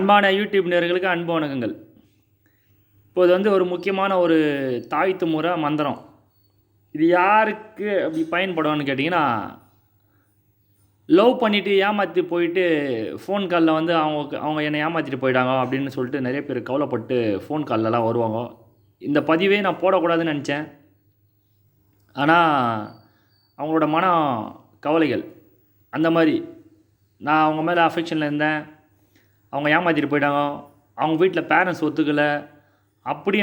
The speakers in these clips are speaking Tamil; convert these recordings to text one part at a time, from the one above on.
அன்பான யூடியூப் நேர்களுக்கு அன்பு வணக்கங்கள். இப்போது வந்து ஒரு முக்கியமான ஒரு தாய்த்து முறை மந்திரம். இது யாருக்கு அப்படி பயன்படும்னு கேட்டிங்கன்னா லவ் பண்ணிவிட்டு ஏமாற்றி போயிட்டு ஃபோன் காலில் வந்து அவங்க அவங்க என்னை ஏமாற்றிட்டு போயிட்டாங்க அப்படின்னு சொல்லிட்டு நிறைய பேர் கவலைப்பட்டு ஃபோன் கால்லலாம் வருவாங்க. இந்த பதிவே நான் போடக்கூடாதுன்னு நினச்சேன். ஆனால் அவங்களோட மன கவலைகள் அந்த மாதிரி. நான் அவங்க மேலே அஃபெக்ஷனில் இருந்தேன். அவங்க ஏமாற்றிட்டு போயிட்டாங்க. அவங்க வீட்டில் பேரண்ட்ஸ் ஒத்துக்கலை. அப்படி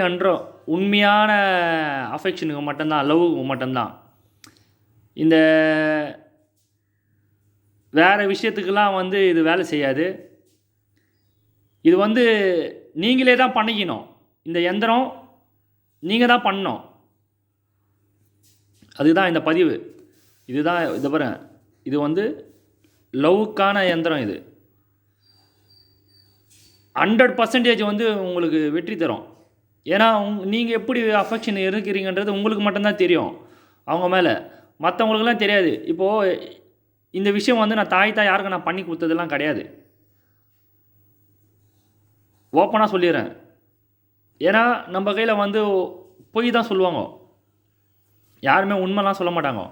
உண்மையான அஃபெக்ஷனுக்கு மட்டும்தான் லவ்வுக்கு மட்டும்தான். இந்த வேறு விஷயத்துக்கெல்லாம் வந்து இது வேலை செய்யாது. இது வந்து நீங்களே தான் பண்ணிக்கணும். இந்த எந்திரம் நீங்கள் தான் பண்ணணும். அதுதான் இந்த பதிவு. இதுதான் இதை பாருங்க. இது வந்து லவ்வுக்கான எந்திரம் இது. ஹண்ட்ரட் பர்சன்டேஜ் வந்து உங்களுக்கு வெற்றி தரும். ஏன்னா உங் நீங்கள் எப்படி அஃபெக்ஷன் இருக்கிறீங்கன்றது உங்களுக்கு மட்டும்தான் தெரியும். அவங்க மேலே. மற்றவங்களுக்குலாம் தெரியாது. இப்போது இந்த விஷயம் வந்து நான் தாய் தாய் யாருக்கும் நான் பண்ணி கொடுத்ததெல்லாம் கிடையாது. ஓப்பனாக சொல்லிடுறேன். ஏன்னா நம்ம கையில் வந்து பொய் தான் சொல்லுவாங்க. யாருமே உண்மைலாம் சொல்ல மாட்டாங்க.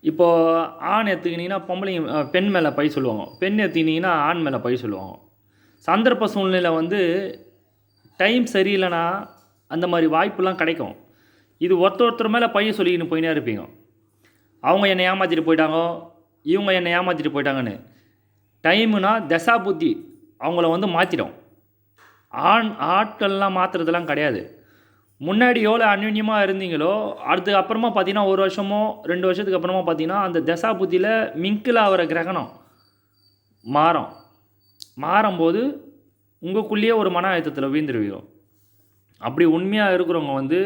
இப்போது ஆண் எடுத்துக்கிட்டிங்கன்னா பொம்பளைங்க பெண் மேலே பை சொல்லுவாங்க. பெண் எடுத்துக்கிட்டிங்கன்னா ஆண் மேலே பை சொல்லுவாங்க. சந்தர்ப்ப சூழ்நிலை வந்து டைம் சரியில்லைன்னா அந்த மாதிரி வாய்ப்புலாம் கிடைக்கும். இது ஒருத்தர் ஒருத்தர் மேலே பைய சொல்லிக்கின்னு போயினே இருப்பீங்க. அவங்க என்னை ஏமாற்றிட்டு போயிட்டாங்க இவங்க என்னை ஏமாற்றிட்டு போயிட்டாங்கன்னு. டைமுனா தசா புத்தி அவங்கள வந்து மாற்றிடும் ஆண் ஆட்கள்லாம் மாற்றுறதுலாம் கிடையாது. முன்னாடி எவ்வளோ அந்யுன்யமாக இருந்தீங்களோ அடுத்து அப்புறமா பார்த்தீங்கன்னா ஒரு வருஷமோ ரெண்டு வருஷத்துக்கு அப்புறமா பார்த்தீங்கன்னா அந்த தசா புத்தியில் மிங்கில் ஆகிற கிரகணம் மாறும். மாறும்போது உங்களுக்குள்ளேயே ஒரு மன அழுத்தத்தில் வீழ்ந்துருவீங்க அப்படி உண்மையாக இருக்கிறவங்க வந்து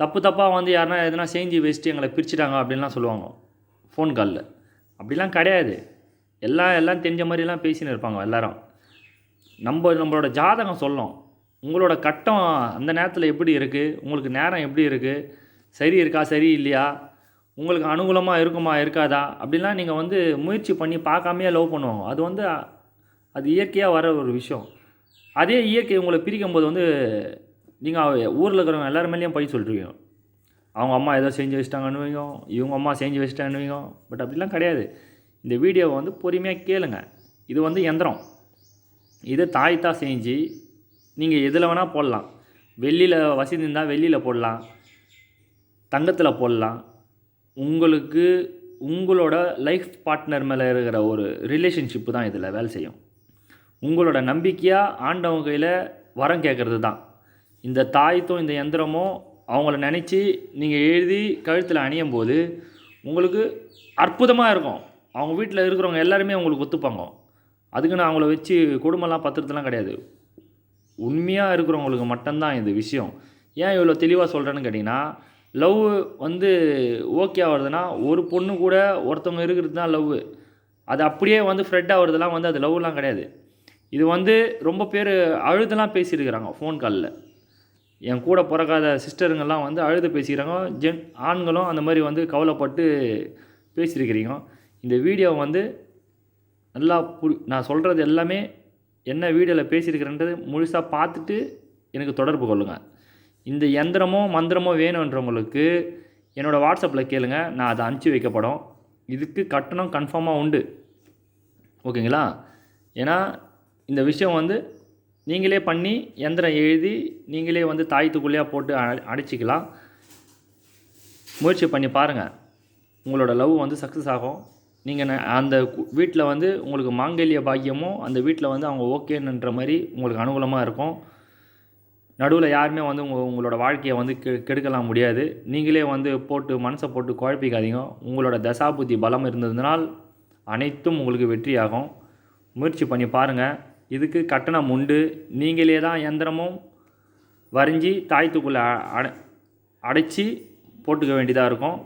தப்பு தப்பாக வந்து யாருனா எதனா செஞ்சு வச்சுட்டு எங்களை பிரிச்சுட்டாங்க அப்படின்லாம் சொல்லுவாங்க. ஃபோன் காலில் அப்படிலாம் கிடையாது. எல்லாம் எல்லாம் தெரிஞ்ச மாதிரிலாம் பேசின்னு இருப்பாங்க எல்லாரும். நம்ம நம்மளோட ஜாதகம் சொல்லும். உங்களோட கட்டம் அந்த நேரத்தில் எப்படி இருக்குது உங்களுக்கு நேரம் எப்படி இருக்குது சரி இருக்கா? சரி இல்லையா? உங்களுக்கு அனுகூலமாக இருக்குமா இருக்காதா? அப்படிலாம் நீங்கள் வந்து முயற்சி பண்ணி பார்க்காமையே லவ் பண்ணுவாங்க. அது வந்து அது இயற்கையாக வர ஒரு விஷயம். அதே இயற்கை உங்களை பிரிக்கும் போது வந்து நீங்கள் ஊரில் இருக்கிறவங்க எல்லார் மேலேயும் பை சொல்லிருவீங்க அவங்க அம்மா ஏதோ செஞ்சு வச்சிட்டாங்கன்னுவீங்க இவங்க அம்மா செஞ்சு வச்சிட்டாங்கன்னுவீங்க பட் அப்படிலாம் கிடையாது. இந்த வீடியோவை வந்து பொறுமையாக கேளுங்க. இது வந்து எந்திரம். இது தாய் தான் செஞ்சு நீங்கள் எதில் வேணால் போடலாம். வெள்ளியில் வசதி இருந்தால் வெள்ளியில் போடலாம். தங்கத்தில் போடலாம். உங்களுக்கு உங்களோட லைஃப் பார்ட்னர் மேலே இருக்கிற ஒரு ரிலேஷன்ஷிப்பு தான் இதில் வேலை செய்யும். உங்களோட நம்பிக்கையாக ஆண்டவங்க கையில் வரம் கேட்குறது தான் இந்த தாயத்தும் இந்த எந்திரமும் அவங்கள நினச்சி நீங்கள் எழுதி கழுத்தில் அணியும் போது உங்களுக்கு அற்புதமாக இருக்கும். அவங்க வீட்டில் இருக்கிறவங்க எல்லாருமே உங்களுக்கு ஒத்துப்பாங்க. அதுக்கு நான் அவங்கள வச்சு குடும்பம்லாம் பத்திரத்துலாம் கிடையாது. உண்மையாக இருக்கிறவங்களுக்கு மட்டும்தான் இது விஷயம். ஏன் இவ்வளோ தெளிவாக சொல்கிறேன்னு கேட்டிங்கன்னா லவ் வந்து ஓகே ஆகுறதுனா ஒரு பொண்ணு கூட ஒருத்தவங்க இருக்கிறது தான் லவ். அது அப்படியே வந்து ஃப்ரெட் ஆகுறதுலாம் வந்து அது லவ்லாம் கிடையாது. இது வந்து ரொம்ப பேர் அழுதெல்லாம் பேசியிருக்கிறாங்க ஃபோன் காலில் என் கூட பிறக்காத சிஸ்டருங்கெல்லாம் வந்து அழுது பேசிக்கிறாங்க. ஜென் ஆண்களும் அந்த மாதிரி வந்து கவலைப்பட்டு பேசியிருக்கிறீங்க. இந்த வீடியோ வந்து நல்லா புரி நான் சொல்கிறது எல்லாமே என்ன வீடியோவில் பேசியிருக்கிறேன்றது முழுசாக பார்த்துட்டு எனக்கு தொடர்பு கொள்ளுங்கள் இந்த எந்திரமோ மந்திரமோ வேணுன்றவங்களுக்கு என்னோடய வாட்ஸ்அப்பில் கேளுங்க. நான் அதை அனுப்பிச்சி வைக்கப்படும் இதுக்கு கட்டணம் கன்ஃபார்மாக உண்டு. ஓகேங்களா ஏன்னா இந்த விஷயம் வந்து நீங்களே பண்ணி எந்திரம் எழுதி நீங்களே வந்து தாயத்துக்குள்ளேயே போட்டு அ- அடைச்சிக்கலாம். முயற்சி பண்ணி பாருங்கள் உங்களோட லவ் வந்து சக்ஸஸ் ஆகும். நீங்கள் அந்த வீட்டில் வந்து உங்களுக்கு மாங்கல்ய பாக்கியமும் அந்த வீட்டில் வந்து அவங்க ஓகேன்ற மாதிரி உங்களுக்கு அனுகூலமாக இருக்கும். நடுவில் யாருமே வந்து உங்கள் உங்களோட வாழ்க்கையை வந்து கெ கெடுக்கலாம் முடியாது. நீங்களே வந்து போட்டு மனசை போட்டு குழப்பிக்காதீங்க. உங்களோட தசாபுத்தி பலம் இருந்ததுனால் அனைத்தும் உங்களுக்கு வெற்றியாகும். முயற்சி பண்ணி பாருங்கள் இதுக்கு கட்டணம் உண்டு. நீங்களே தான் எந்திரமும் வரைஞ்சி தாயத்துக்குள்ளே அடை அடைச்சி போட்டுக்க வேண்டியதாக இருக்கும்.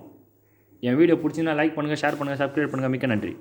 என் வீடியோ பிடிச்சிங்கன்னா லைக் பண்ணுங்கள் ஷேர் பண்ணுங்கள் சப்ஸ்கிரைப் பண்ணுங்கள் மிக்க நன்றி.